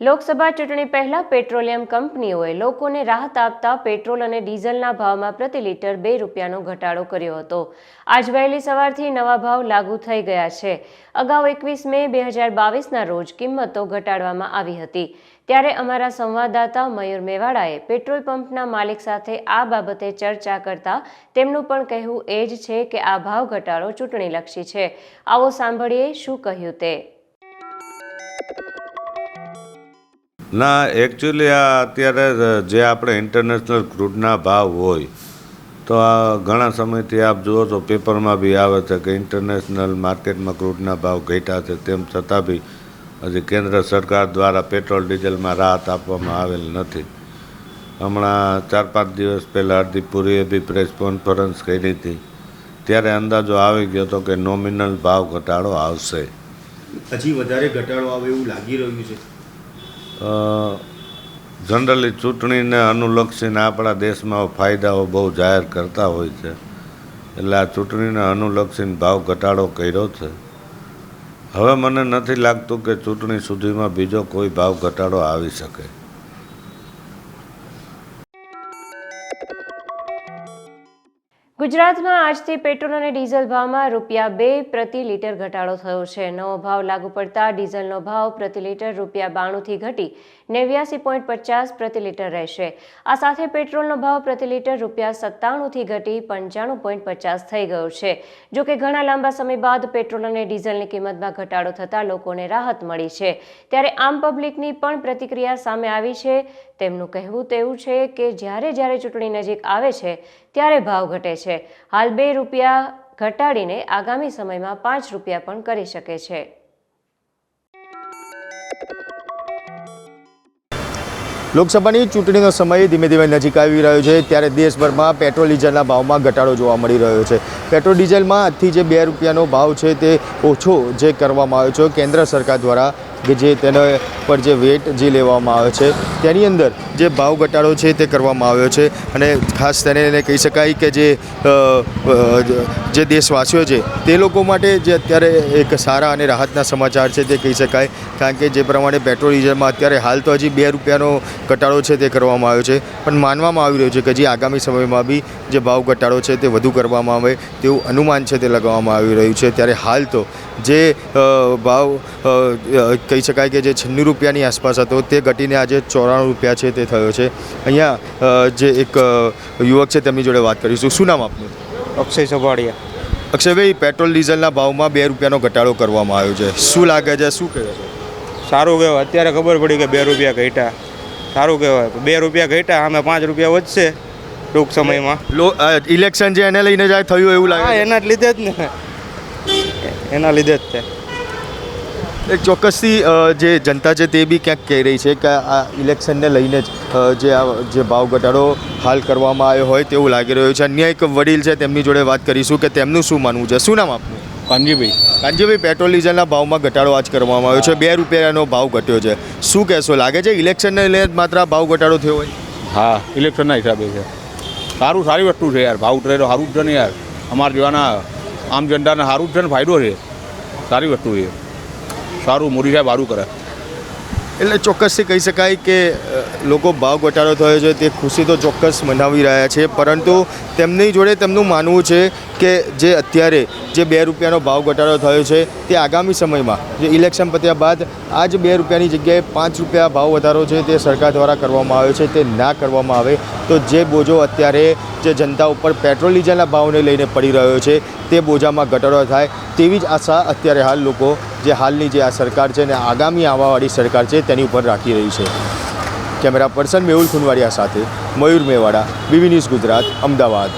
લોકસભા ચૂંટણી પહેલા પેટ્રોલિયમ કંપનીઓએ લોકોને રાહત આપતા પેટ્રોલ અને ડીઝલના ભાવમાં પ્રતિ લીટર બે રૂપિયાનો ઘટાડો કર્યો હતો. આજ વહેલી સવારથી નવા ભાવ લાગુ થઈ ગયા છે. અગાઉ એકવીસ મે બે હજાર બાવીસના રોજ કિંમતો ઘટાડવામાં આવી હતી. ત્યારે અમારા સંવાદદાતા મયુર મેવાડાએ પેટ્રોલ પંપના માલિક સાથે આ બાબતે ચર્ચા કરતા તેમનું પણ કહેવું એ જ છે કે આ ભાવ ઘટાડો ચૂંટણીલક્ષી છે. આવો સાંભળીએ શું કહ્યું તે. ના એકચ્યુઅલી આ અત્યારે જે આપણે ઇન્ટરનેશનલ ક્રૂડના ભાવ હોય, તો આ ઘણા સમયથી આપ જુઓ તો પેપરમાં બી આવે છે કે ઇન્ટરનેશનલ માર્કેટમાં ક્રૂડના ભાવ ઘટ્યા છે, તેમ છતાં બી હજી કેન્દ્ર સરકાર દ્વારા પેટ્રોલ, ડીઝલમાં રાહત આપવામાં આવેલ નથી. હમણાં ચાર પાંચ દિવસ પહેલાં હરદીપ પુરીએ બી પ્રેસ કોન્ફરન્સ કરી હતી. ત્યારે અંદાજો આવી ગયો હતો કે નોમિનલ ભાવ ઘટાડો આવશે. હજી વધારે ઘટાડો આવે એવું લાગી રહ્યું છે. જનરલી ચૂંટણીને અનુલક્ષીને આપણા દેશમાં ફાયદાઓ બહુ જાહેર કરતા હોય છે. એટલે આ ચૂંટણીને અનુલક્ષીને ભાવ ઘટાડો કર્યો છે. હવે મને નથી લાગતું કે ચૂંટણી સુધીમાં બીજો કોઈ ભાવ ઘટાડો આવી શકે. ગુજરાતમાં આજથી પેટ્રોલ અને ડીઝલ ભાવમાં રૂપિયા બે પ્રતિ લીટર ઘટાડો થયો છે. નવો ભાવ લાગુ પડતા ડીઝલનો ભાવ પ્રતિ લીટર રૂપિયા બાણુંથી ઘટી નેવ્યાસી પોઈન્ટ પચાસ પ્રતિ લીટર રહેશે. આ સાથે પેટ્રોલનો ભાવ પ્રતિ લીટર રૂપિયા સત્તાણુંથી ઘટી પંચાણું પોઈન્ટ પચાસ થઈ ગયો છે. જોકે ઘણા લાંબા સમય બાદ પેટ્રોલ અને ડીઝલની કિંમતમાં ઘટાડો થતાં લોકોને રાહત મળી છે. ત્યારે આમ પબ્લિકની પણ પ્રતિક્રિયા સામે આવી છે. તેમનું કહેવું તેવું છે કે જ્યારે જ્યારે ચૂંટણી નજીક આવે છે ત્યારે ભાવ ઘટે છે. હાલ બે રૂપિયા ઘટાડીને આગામી સમયમાં પાંચ રૂપિયા પણ કરી શકે છે. લોકસભાની ચૂંટણીનો સમય ધીમે ધીમે નજીક આવી રહ્યો છે. ત્યારે દેશભરમાં પેટ્રોલ ડીઝલના ભાવમાં ઘટાડો જોવા મળી રહ્યો છે. પેટ્રોલ ડીઝલમાં આજથી જે બે રૂપિયાનો ભાવ છે તે ઓછો જે કરવામાં આવ્યો છે, કેન્દ્ર સરકાર દ્વારા કે જે તેના પર જે વેટ જે લેવામાં આવે છે, તેની અંદર જે ભાવ ઘટાડો છે તે કરવામાં આવ્યો છે. અને ખાસ તેને એને કહી શકાય કે જે જે દેશવાસીઓ છે, તે લોકો માટે જે અત્યારે એક સારા અને રાહતના સમાચાર છે તે કહી શકાય. કારણ કે જે પ્રમાણે પેટ્રોલ, ડીઝલમાં અત્યારે હાલ તો હજી બે રૂપિયાનો ઘટાડો છે તે કરવામાં આવ્યો છે. પણ માનવામાં આવી રહ્યું છે કે હજી આગામી સમયમાં બી જે ભાવ ઘટાડો છે તે વધુ કરવામાં આવે તેવું અનુમાન છે તે લગાવવામાં આવી રહ્યું છે. ત્યારે હાલ તો જે ભાવ કહી શકાય કે જે છન્નું રૂપિયાની આસપાસ હતો તે ઘટીને આજે ચોરાણું રૂપિયા છે તે થયો છે. અહીંયા જે એક યુવક છે તેમની જોડે વાત કરીશું. શું નામ આપનું? અક્ષય સભાડિયા અક્ષયભાઈ પેટ્રોલ ડીઝલના ભાવમાં બે રૂપિયાનો ઘટાડો કરવામાં આવ્યો છે. શું લાગે છે? શું કહે છે? સારું કહેવાય. અત્યારે ખબર પડી કે બે રૂપિયા ઘટ્યા. સારું કહેવાય. બે રૂપિયા ઘટ્યા આમે પાંચ રૂપિયા વધશે ટૂંક સમયમાં. ઇલેક્શન જે એને લઈને જાય થયું એવું લાગે એના જ લીધે જ ને. એના લીધે જ છે. એક ચોક્કસથી જે જનતા છે તે બી ક્યાંક કહી રહી છે કે આ ઇલેક્શનને લઈને જ જે આ જે ભાવ ઘટાડો હાલ કરવામાં આવ્યો હોય તેવું લાગી રહ્યું છે. અન્ય એક વડીલ છે તેમની જોડે વાત કરીશું કે તેમનું શું માનવું છે. શું નામ આપનું? કાનજીભાઈ. કાનજીભાઈ પેટ્રોલ ડીઝલના ભાવમાં ઘટાડો આજ કરવામાં આવ્યો છે. બે રૂપિયાનો ભાવ ઘટ્યો છે. શું કહેશો લાગે છે ઇલેક્શનને લઈને જ માત્ર ભાવ ઘટાડો થયો હોય? હા ઇલેક્શનના હિસાબે છે. સારું સારી વસ્તુ છે યાર. ભાવ ઉતરે તો સારું જ છે ને યાર. અમારા જેવાના આમ જનતાને સારું જ છે ને ફાયદો છે. સારી વસ્તુ છે. સારું મોદી સાહેબ સારું કરે. એટલે ચોક્કસથી કહી શકાય કે લોકો ભાવ ઘટાડો થયો છે, તે ખુશી તો ચોક્કસ મનાવી રહ્યા છે, પરંતુ તેમની જોડે તેમનું માનવું છે કે જે અત્યારે જે બે રૂપિયાનો ભાવ ઘટાડો થયો છે, તે આગામી સમયમાં, જે ઇલેક્શન પત્યા બાદ આ જ બે રૂપિયાની જગ્યાએ પાંચ રૂપિયા ભાવ વધારો છે, તે સરકાર દ્વારા કરવામાં આવ્યો છે, તે ના કરવામાં આવે, તો જે બોજો અત્યારે જે જનતા ઉપર પેટ્રોલ ડીઝલના ભાવને લઈને પડી રહ્યો છે, તે બોજામાં ઘટાડો થાય, તેવી જ આશા અત્યારે હાલ લોકો જે હાલની જે આ સરકાર છે ને આગામી આવવાવાળી સરકાર છે તેની ઉપર રાખી રહી છે. કેમેરા પર્સન મેહુલ ખુનવાડિયા સાથે મયુર મેવાડા બીવી ન્યૂઝ ગુજરાત, અમદાવાદ.